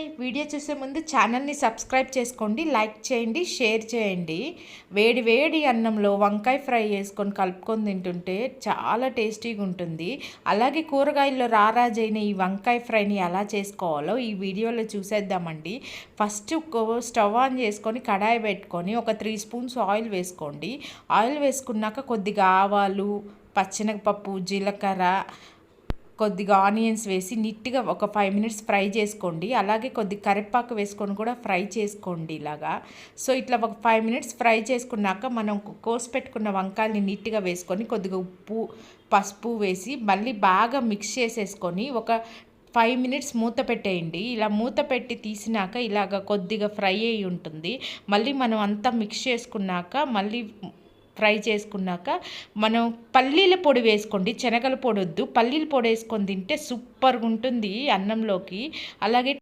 Hi video చూసే ముందు ఛానల్ని సబ్స్క్రైబ్ చేసుకోండి లైక్ చేయండి షేర్ చేయండి. వేడి వేడి అన్నంలో వంకాయ ఫ్రై చేసుకొని కలుపుకొని తింటుంటే చాలా టేస్టీగా ఉంటుంది. అలాగే కూరగాయల్లో రారాజైన ఈ వంకాయ ఫ్రైని ఎలా చేసుకోవాలో ఈ వీడియోలో చూసేద్దామండి. ఫస్ట్ స్టవ్ ఆన్ చేసుకొని కడాయి పెట్టుకొని ఒక త్రీ స్పూన్స్ ఆయిల్ వేసుకోండి. ఆయిల్ వేసుకున్నాక కొద్దిగా ఆవాలు పచ్చినపప్పు జీలకర్ర కొద్దిగా ఆనియన్స్ వేసి నీట్గా ఒక ఫైవ్ మినిట్స్ ఫ్రై చేసుకోండి. అలాగే కొద్ది కరివేపాకు వేసుకొని కూడా ఫ్రై చేసుకోండి ఇలాగా. సో ఇట్లా ఒక ఫైవ్ మినిట్స్ ఫ్రై చేసుకున్నాక మనం కోసి పెట్టుకున్న వంకాయల్ని నీట్గా వేసుకొని కొద్దిగా ఉప్పు పసుపు వేసి మళ్ళీ బాగా మిక్స్ చేసేసుకొని ఒక ఫైవ్ మినిట్స్ మూత పెట్టేయండి. ఇలా మూత పెట్టి తీసినాక ఇలాగ కొద్దిగా ఫ్రై అయి ఉంటుంది. మళ్ళీ మనం అంతా మిక్స్ చేసుకున్నాక మళ్ళీ ఫ్రై చేసుకున్నాక మనం పల్లీల పొడి వేసుకోండి శనగల పొడి వద్దు పల్లీల పొడి వేసుకొని తింటే సూపర్గా ఉంటుంది అన్నంలోకి. అలాగే